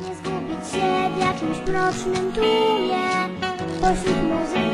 Nie zgubić się w jakimś mrocznym tłumie. Pośród muzyki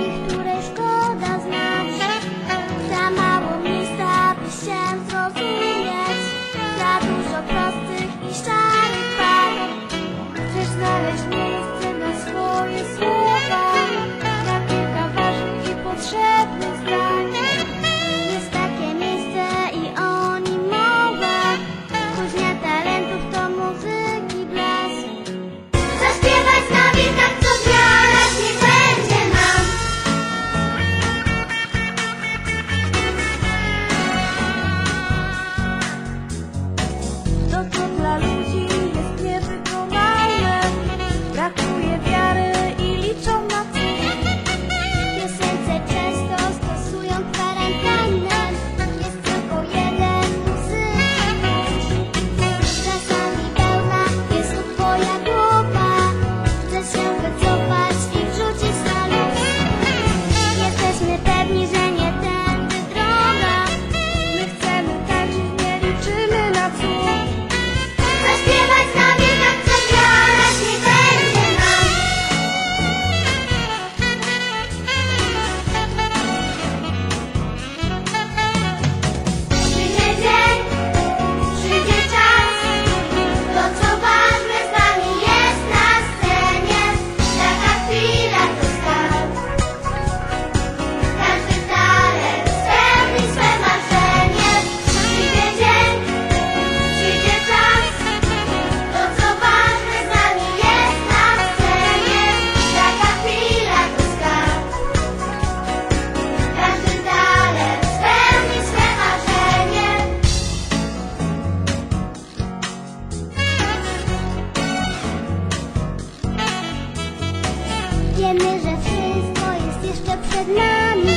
wiemy, że wszystko jest jeszcze przed nami.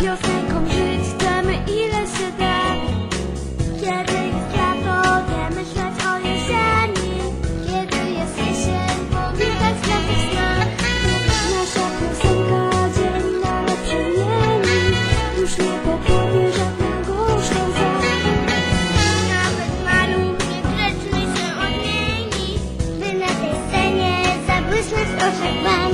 Piosenką żyć chcemy ile się da. Kiedy kwiatło myśleć o jesieni. Kiedy jest jesień powitać na tych Nasza piosenka dzień nawet przemieni Już nie popowie żadnego Ślązaka Nawet maluch niegrzeczny się odmieni. By na tej scenie zabłysnąć oczek